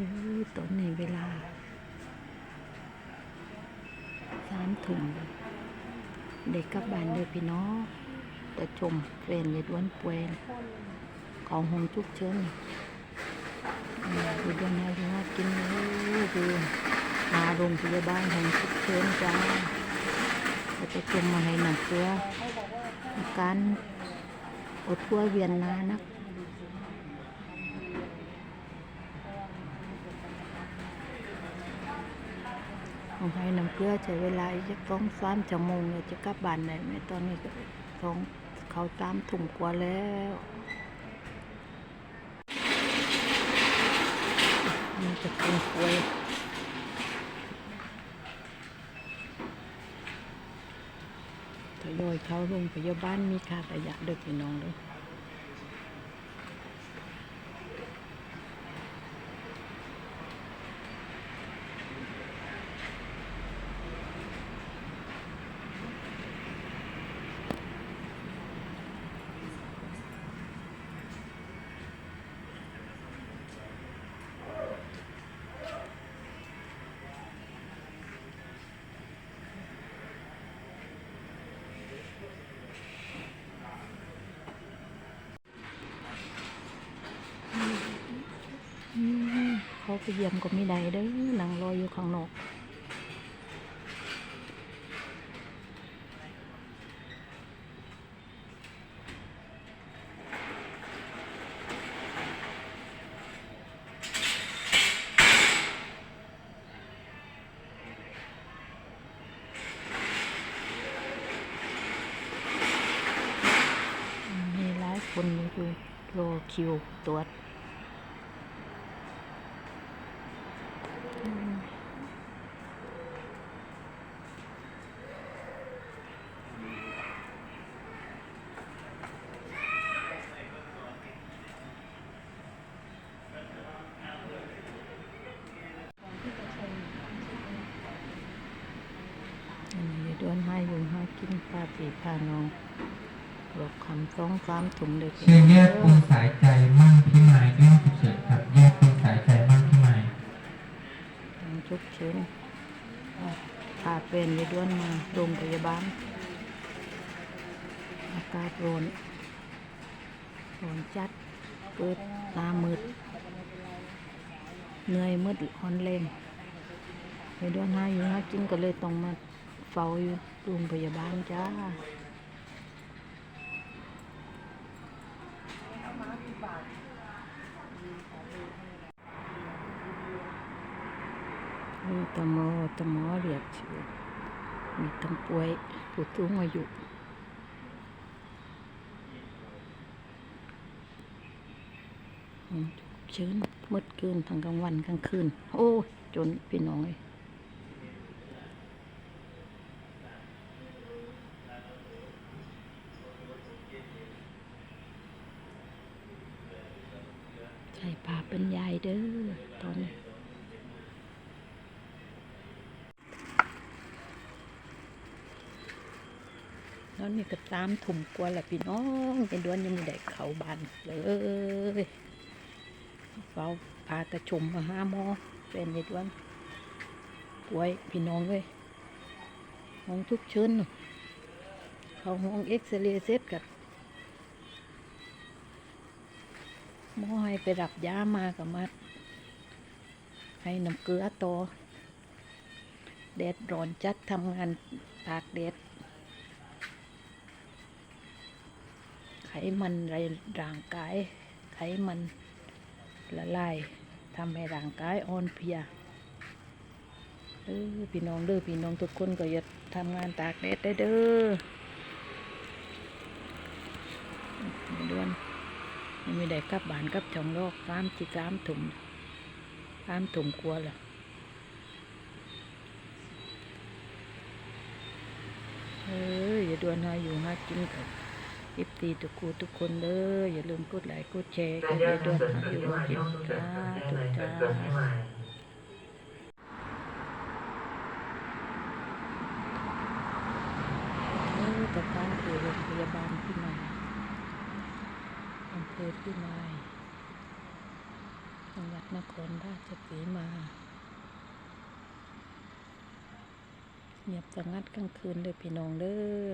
อตอนในเวลาสามถุงเด็กกับบ้านเลยพี่น้องแต่ชมเฟรนยายด้วนเปวยของหงจุกเชิญคือเดือนนี้ที่ว่ากินเลยคือมาโรงพยาบาลแห่งจุกเชิญจ้าจะชมมาให้หนักเสืออาการอดทั่วเวียนนานัก ของให้น้ำเกลือใช้เวลาจะต้องสามชั่วโมงเลยจะกลับบ้านได้ไหมตอนนี้ก็สองเขาตามถุงกว่าแล้วมันจะเป็นกล้วยทยอยเข้าโรงพยาบาลมีค่าระยะเด็กพี่น้องเลย อืมเขา ไปเยี่ยมก็ไม่ได้เด้อนังรออยู่ข้างนอกมีหลายคนอยู่รอคิวตรวจอืมอันนี้เดือนให้อยู่ให้กิ นปลาปีพาน้องบอกคำสองสามถุงเด็กชื่อแยกคุณสายใจมั่งพิมายแก้วฉุกเฉินครับแยกคุณสายใจมั่งพิมายทางชุกเฉินพาเป็นยายด้วนมาโรงพยาบาลอากาศร้อนร้อนจัดเกิดตามืดเหนื่อยมืดอ่อนแรงยายด้วนหาอยู่หากินก็เลยต้องมาเฝ้าอยู่ โรงพยาบาลจ้ามีตมอตมอเรียกชื่อมีทั้งป่วยผู้สูงอายุอืมเชิญมืดคืนทั้งกลางวันกลางคืน โอ้ยจนพี่น้องเลยใเป็นยายเด้อตอนนี้แล้วนี่ก็ตามถุ่มกลัวแหละพี่น้องเป็นด้วนยังไม่ได้เข้าบ้านเลยเฝ้าพาตะชมมาหาหมอเป็นเด็ดวันป่วยพี่น้องเลยห้องทุกเชิญน่ะเขาห้องเอ็กซเรย์เสร็จกับ มอให้ไปรับยามากับมาให้น้ำเกลือต่อแดดร้อนจัดทำงานตากแดดไขมันในร่างกาย ไขมันละลายทำให้ร่างกายอ่อนเพลียเออพี่น้องเด้อพี่น้องทุกคนก็อย่าทำงานตากแดดได้เด้อไม่ด้วน ยังไม่ได้กลับบ้านกลับช่องโลกสามจิสามถุงสามถุงกลัวละเอออย่าด่วนหาอยู่หากินกับอิฟตีทุกคูทุกคนเด้ออย่าลืมกดไลค์กดแชร์กันแยเยกอะคุด้วณยเสริมนะอพิยู่มายกิแก้นวฉุกเฉินจ้าเกิทุดกเกิดจ้า เกิดพิมาย เออแต่ตั้งคือโรงพยาบาลพี่มายอำเภอพี่มายจังหวัดนครราชสีมาเงียบสงัดกลางคืนเลยพี่น้องเด้อ